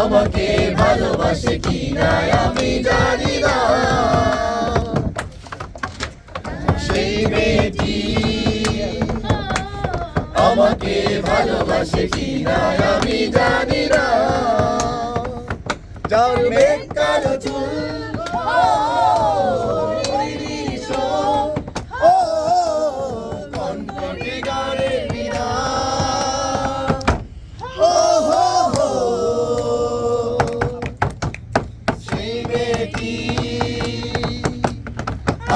আমাকে ভালোবাসে কি না আমি জানি না। সেই মেয়েটি আমাকে ভালোবাসে কি না আমি জানি না। যার মেঘ কালো চুল ও,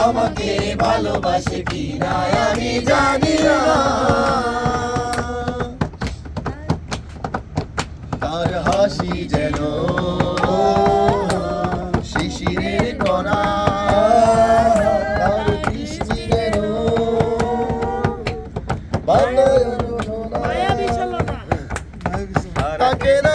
আমাকে ভালোবাসে কি না আমি জানি না। তার হাসি যেন শিশিরের কণা তার দৃষ্টি যেন তাকে না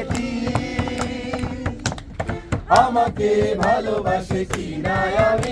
আমাকে ভালোবাসে কি না আমি?